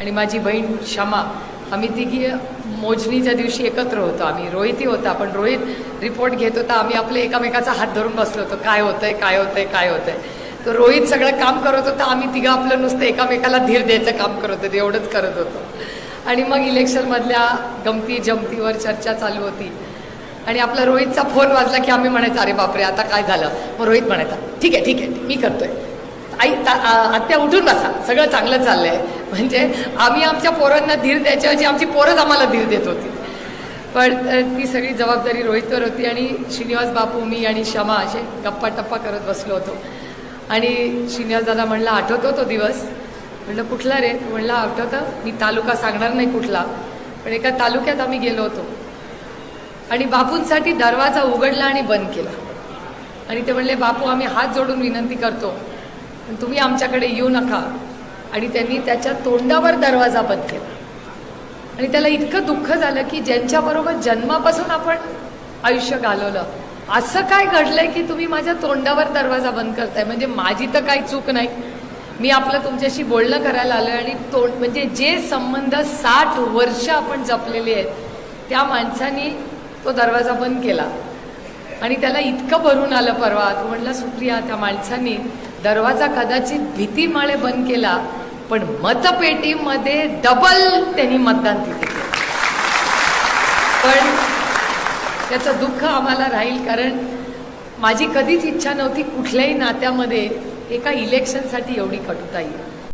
आणि माझी बहीण क्षमा. आम्ही तिघी मोजणीच्या दिवशी एकत्र होतो. आम्ही रोहितही होता पण रोहित रिपोर्ट घेत होता. आम्ही आपले एकामेकाचा हात धरून बसलो होतो. काय होतंय काय होतंय काय होतंय? तर रोहित सगळं काम करत होता. आम्ही तिघं आपलं नुसतं एकामेकाला धीर द्यायचं काम करत होतो. एवढंच करत होतो. आणि मग इलेक्शनमधल्या गमती जमतीवर चर्चा चालू होती. आणि आपला रोहितचा फोन वाजला की आम्ही म्हणायचं अरे बापरे आता काय झालं? मग रोहित म्हणायचा ठीक आहे ठीक आहे मी करतोय. आई ता आत्या उठून बसा. सगळं चांगलं चाललंय. म्हणजे आम्ही आमच्या पोरांना धीर द्यायच्याऐवजी आमची पोरंच आम्हाला धीर देत होती. पण ती सगळी जबाबदारी रोहितवर होती आणि श्रीनिवास बापू मी आणि क्षमा असे गप्पा टप्पा करत बसलो होतो. आणि श्रीनिवास दादा म्हणला आठवतो तो दिवस. म्हणलं कुठला रे? म्हणला आठवतं? मी तालुका सांगणार नाही कुठला. पण एका तालुक्यात आम्ही गेलो होतो. आणि बापूंसाठी दरवाजा उघडला आणि बंद केला. आणि ते म्हणले बापू आम्ही हात जोडून विनंती करतो पण तुम्ही आमच्याकडे येऊ नका. आणि त्यांनी त्याच्या तोंडावर दरवाजा बंद केला. आणि त्याला इतकं दुःख झालं की ज्यांच्याबरोबर जन्मापासून आपण आयुष्य घालवलं असं काय घडलंय की तुम्ही माझ्या तोंडावर दरवाजा बंद करताय? म्हणजे माझी तर काही चूक नाही. मी आपलं तुमच्याशी बोलणं करायला आलं आणि तोंड म्हणजे जे संबंध साठ वर्ष आपण जपलेले आहेत त्या माणसानी तो दरवाजा बंद केला. आणि त्याला इतकं भरून आलं परवा. तू म्हणला सुप्रिया त्या माणसांनी दरवाजा कदाचित भीतीमाळे बंद केला पण मतपेटीमध्ये डबल त्यांनी मतदान तिथे केलं. पण त्याचं दुःख आम्हाला राहील कारण माझी कधीच इच्छा नव्हती कुठल्याही नात्यामध्ये एका इलेक्शनसाठी एवढी कटुता येईल